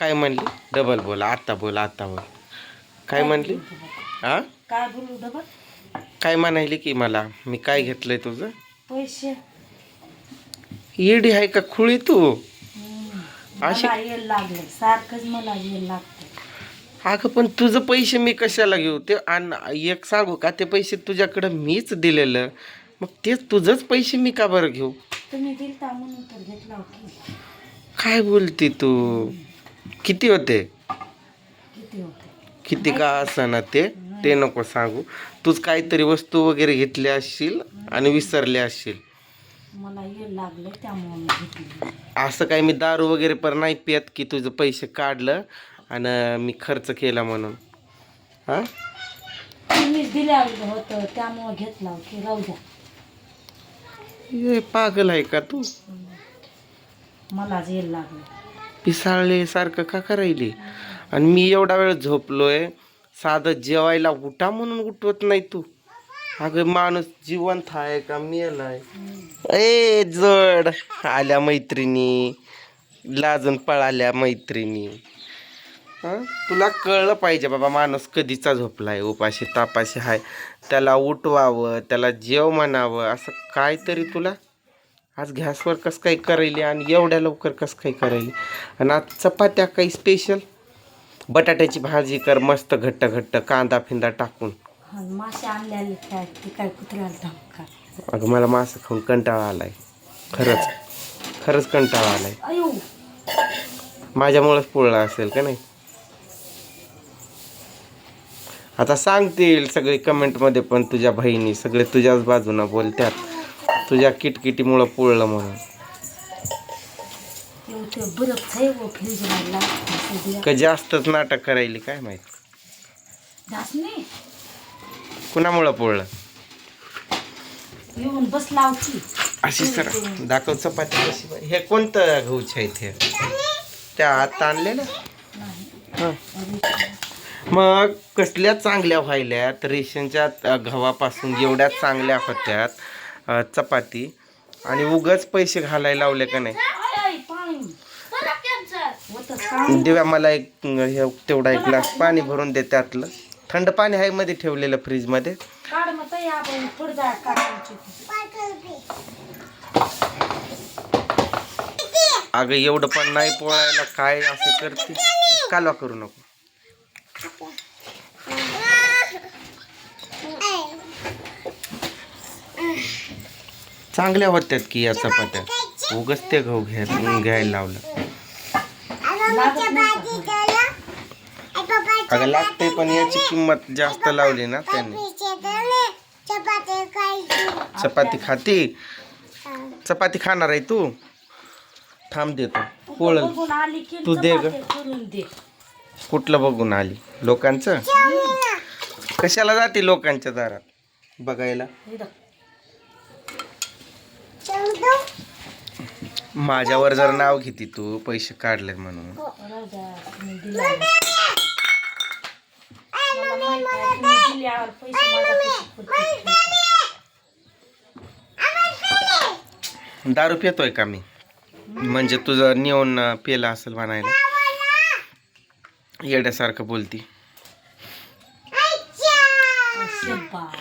काय म्हणली? डबल बोला आत्ता बोला आत्ता बोल. काय म्हणली? हा काय बोलू डबल? काय म्हणायली की मला? मी काय घेतलंय तुझं? पैसे. येडी आहे का खुळी तू? अशी- मला येल लागले. सारखंच मला येल लागतं. अगं पण तुझं पैसे मी कशाला घेऊ? ते आणि एक सांगू का? ते पैसे तुझ्याकडं मीच दिलेलं. मग तेच तुझंच पैसे मी का बरं घेऊ? तुम्ही दिलता म्हणून तर घेतला की काय बोलते तू? किती होते? किती होते किती का असं ते? ते नको सांगू. तूच काहीतरी वस्तू वगैरे घेतली असशील आणि विसरले असशील. मला येल लागले त्यामुळे मी घेतली असं काही मी दारू वगैरे पण नाही पित की तुझं पैसे काढलं आणि मी खर्च केला म्हणून. हां? तुम्हीच दिल्यावर होतं त्यामुळे घेतला. की राहू द्या. पागल आहे का तू? मलाच येल लागले पिसाळले सारखं का करायले? आणि मी एवढा वेळ झोपलोय साधं जेवायला उठा म्हणून उठवत नाही तू. अगं माणूस जिवंत आहे का मेलाय ए जड. आल्या मैत्रिणी. लाजून पळाल्या मैत्रिणी. तुला कळलं पाहिजे बाबा माणूस कधीचा झोपलाय उपाशी तापाशी हाय. त्याला उठवावं त्याला जेव म्हणावं असं काहीतरी तुला आज गॅसवर कसं काही करायली आणि एवढ्या लवकर कसं काही करायली आणि आज चपात्या काही स्पेशल बटाट्याची भाजी कर मस्त घट्ट घट्ट कांदा फिंदा टाकून. काय ते काय अगं मला मासं खाऊन कंटाळा आलाय. खरंच. खरंच कंटाळा आलाय. अयो! माझ्यामुळेच पोळला असेल का नाही? आता सांगतील सगळे कमेंटमध्ये पण तुझ्या बहिणी सगळे तुझ्याच बाजूनं बोलत्यात. तुझ्या किटकिटीमुळं पोळलं म्हणून. लागला का जास्तच नाटक करायली काय माहीत? कुणामुळं पोळलं? येऊन बसला अशी सर दाखव चपाती कशी. हे कोणतं गहूच आहे ते त्या आत आणलेलं हं. मग कसल्या चांगल्या व्हायल्यात? रेशनच्या गव्हापासून एवढ्या चांगल्या होत्यात चपाती. आणि उगच पैसे घालायला लावले का नाही? देव्या दिव्या मला एक हे तेवढा एक ग्लास पाणी भरून दे त्यातलं. थंड पाणी आहे मध्ये ठेवलेलं फ्रीजमध्ये. अगं एवढं पण नाही पोळायला काय असं करते? कालवा करू नको. चांगल्या होत्यात की या चपात्या उगच ते गहू घ्या घ्यायला लावलं. अगं लागते पण याची किंमत जास्त लावली ना त्यांनी. चपाती खाती? चपाती खाणार आहे तू? थांब देतो. पोळल तू दे ग. कुठलं बघून आली? लोकांचं? कशाला जाते लोकांच्या दारात? बघायला इथं. माझ्यावर जर नाव घेती तू पैसे काढले म्हणून. पडतील. दारू पितोय का मी? म्हणजे तुझं नेऊन पेला असेल म्हणायला. येड्यासारखं बोलती असे बाप.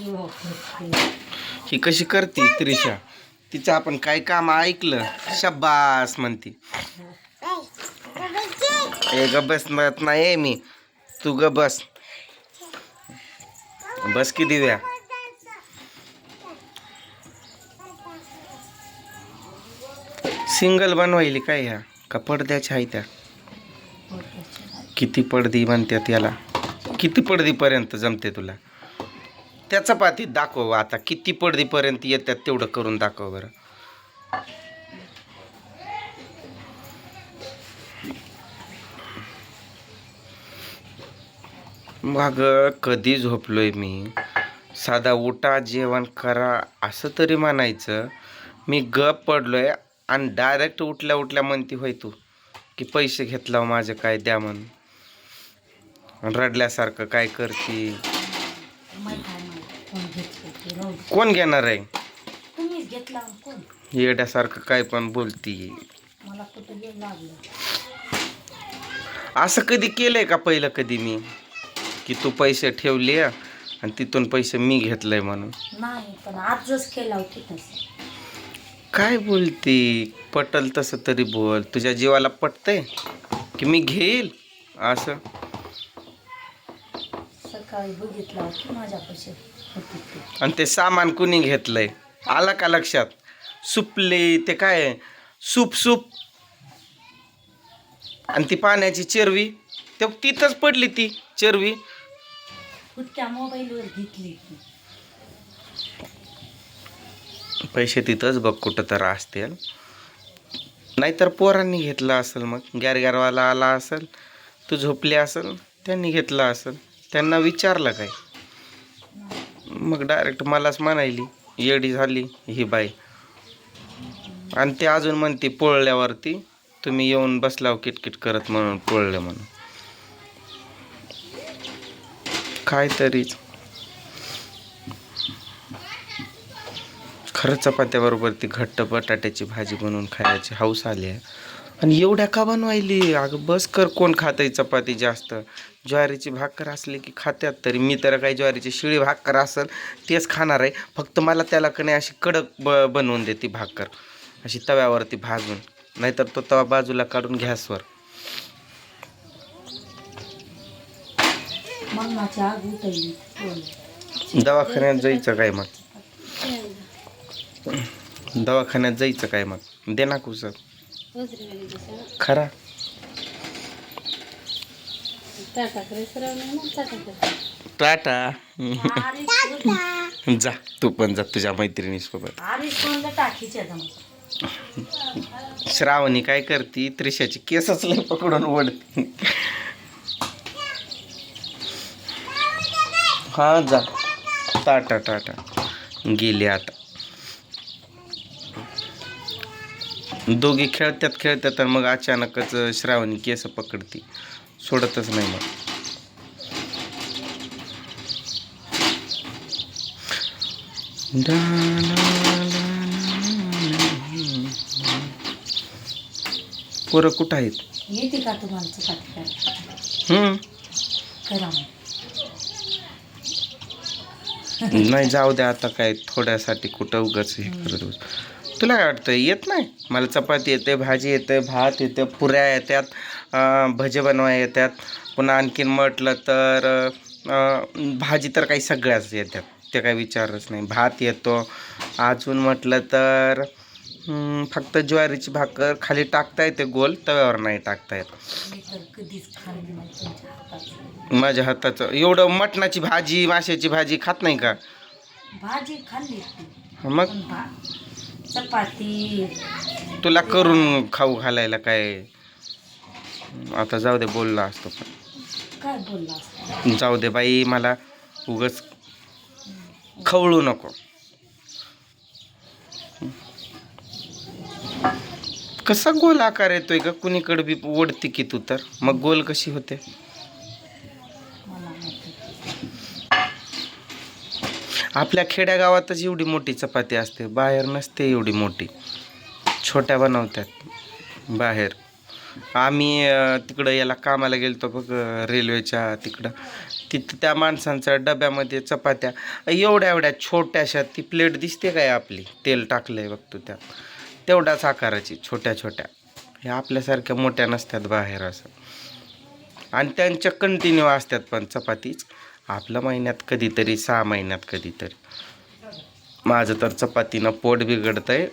यो, ही कशी करते त्रिशा? तिचं आपण काय काम ऐकलं. शब्बास म्हणती. ए ग बस म्हणत नाही मी. तू ग बस. बस की दिव्या? सिंगल बनवायली काय ह्या? का पडद्याच्या आहे त्या? किती पडदी म्हणतात याला. किती पडदीपर्यंत जमते तुला? त्या चपातीत दाखव आता. किती पडदीपर्यंत येतात तेवढं करून दाखव बरं. मग कधी झोपलोय मी? साधा उठा जेवण करा असं तरी म्हणायचं. मी गप पडलोय आणि डायरेक्ट उठल्या उठल्या म्हणती होय तू की पैसे घेतला हो माझे काय द्या म्हणून. रडल्यासारखं काय करती? कोण घेणार आहे? तुम्हीच घेतला आणि कोण? येड्यासारखं काय पण बोलती. मला कुठं येऊ लागलं? असं कधी केलंय का पहिलं कधी मी? की तू पैसे ठेवले आणि तिथून पैसे मी घेतलंय म्हणून? नाही पण आजच केला होती तसं. काय बोलती? पटल तसं तरी बोल. तुझ्या जीवाला पटतंय की मी घेईल असं? सकाळी बघितलं की माझ्या पैसे. आणि ते सामान कुणी घेतलंय? आला का लक्षात? सुपले ते काय? Soup soup. आणि ती पाण्याची चरवी ते तिथंच पडली ती चरवी. मोबाईलवर घेतली पैसे तिथंच बघ कुठं तर असतील. नाहीतर पोरांनी घेतला असेल मग. गॅरगॅरवाला आला असेल तू झोपली असेल त्यांनी घेतला असेल. त्यांना विचारलं काय? मग डायरेक्ट मलाच म्हणायली येडी झाली ही बाई. आणि ते अजून म्हणते पोळल्यावरती तुम्ही येऊन बसलाव किटकिट करत म्हणून पोळलं म्हणून. काय तरीच खरं चपात्याबरोबर ती घट्ट बटाट्याची भाजी बनवून खायची हौस आली आहे. आणि एवढ्या का बनवायली? अगं बस कर कोण खातंय चपाती जास्त? ज्वारीची भाकर असली की खात्यात तरी. मी तर काही ज्वारीची शिळी भाकर असेल तेच खाणार आहे. फक्त मला त्याला कणे अशी कडक ब बनवून देते भाकर. अशी तव्यावरती भाजून. नाहीतर तो तवा बाजूला काढून गॅसवर पोळी. दवाखान्यात जायचं काय मग? दवाखान्यात जायचं काय मग? दे ना कुसर. खरा. टाटा जा तू पण जा तुझ्या मैत्रिणीसोबत श्रावणी काय करती? त्रिशाची केसच लय पकडून ओढती. हा जा. टाटा टाटा. गेली आता. दोघी खेळत्यात खेळत्यात आणि मग अचानकच श्रावणी केस पकडती सोडतच नाही मग. पोरं कुठं आहेत येते का तुम्हाला हम्म. करा. नाही जाऊ द्या आता काय थोड्यासाठी कुठं उगाच हे करत बस. तुला काय वाटतं? येत नाही? मला चपाती येते भाजी येते भात येते पुऱ्या येतात भजे बनवा येतात पुन्हा आणखीन म्हटलं तर भाजी तर काही सगळ्याच येतात ते काही विचारच नाही. भात येतो. अजून म्हटलं तर फक्त ज्वारीची भाकर खाली टाकता येते गोल तव्यावर नाही टाकता येत. माझ्या हाताचं. एवढं मटणाची भाजी माशाची भाजी खात नाही का? भाजी खाल्ली मग? चपाती. तुला करून खाऊ घालायला काय? आता जाऊ दे बोलला असतो पण. काय बोलला असता? जाऊ दे बाई मला उगच खवळू नको. कसा गोल आकार येतोय का कुणीकडे बी ओढती की तू तर? मग गोल कशी होते मला माहिती आपल्या खेड्यागावातच एवढी मोठी चपाती असते बाहेर नसते एवढी मोठी. छोट्या बनवतात बाहेर. आम्ही तिकडं याला कामाला गेलतो बघ रेल्वेच्या तिकडं. तिथं त्या माणसांच्या डब्यामध्ये चपात्या एवढ्या एवढ्या छोट्याशा ती प्लेट दिसते काय आपली? तेल टाकलं आहे बघतो त्या तेवढ्याच आकाराची छोट्या छोट्या. हे आपल्यासारख्या मोठ्या नसतात बाहेर असं. आणि त्यांच्या कंटिन्यू असतात पण चपातीच. आपल्या महिन्यात कधीतरी सहा महिन्यात कधीतरी. माझं तर चपातीनं पोट बिघडतंय.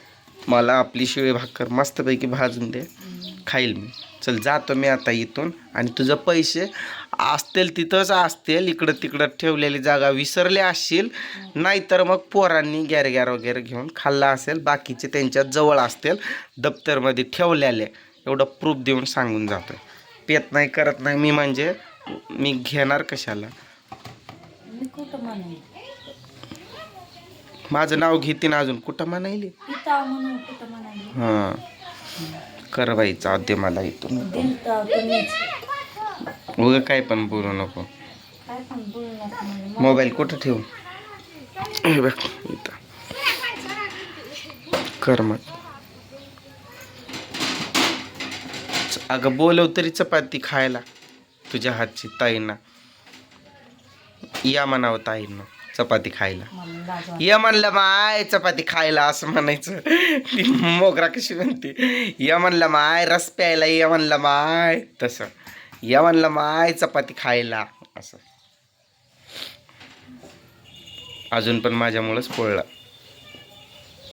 मला आपली शिळी भाकर मस्तपैकी भाजून दे. खाईल मी. चल जातो मी आता इथून. आणि तुझं पैसे असतील तिथंच असतील. इकडं तिकडं ठेवलेली जागा विसरले असशील. नाहीतर मग पोरांनी गॅर गॅर वगैरे घेऊन खाल्ला असेल. बाकीचे त्यांच्या जवळ असतील. दप्तरमध्ये ठेवलेले. एवढं प्रूफ देऊन सांगून जातो पेत नाही करत नाही. मी म्हणजे मी घेणार कशाला? मी कुठं म्हणाली माझं नाव घेते ना अजून. कुठं म्हणायली? पिता म्हणून कुठं म्हणाली हां. कर बाई जाऊ दे मला इथून. तुम्हीच. उगं काय पण बोलू नको. काय पण बोलू नका मोबाईल कुठं ठेवू? हे बघ इथं. कर मग. अगं बोलव तरी चपाती खायला. तुझ्या हातची ताईंना या म्हणावं ताईंना चपाती खायला. या म्हणलं माय चपाती खायला असं म्हणायचं. ती मोगरा कशी म्हणते या म्हणलं माय रस प्यायला या म्हणलं माय तसं. या म्हणलं माय चपाती खायला असं. अजून पण माझ्यामुळंच पळला.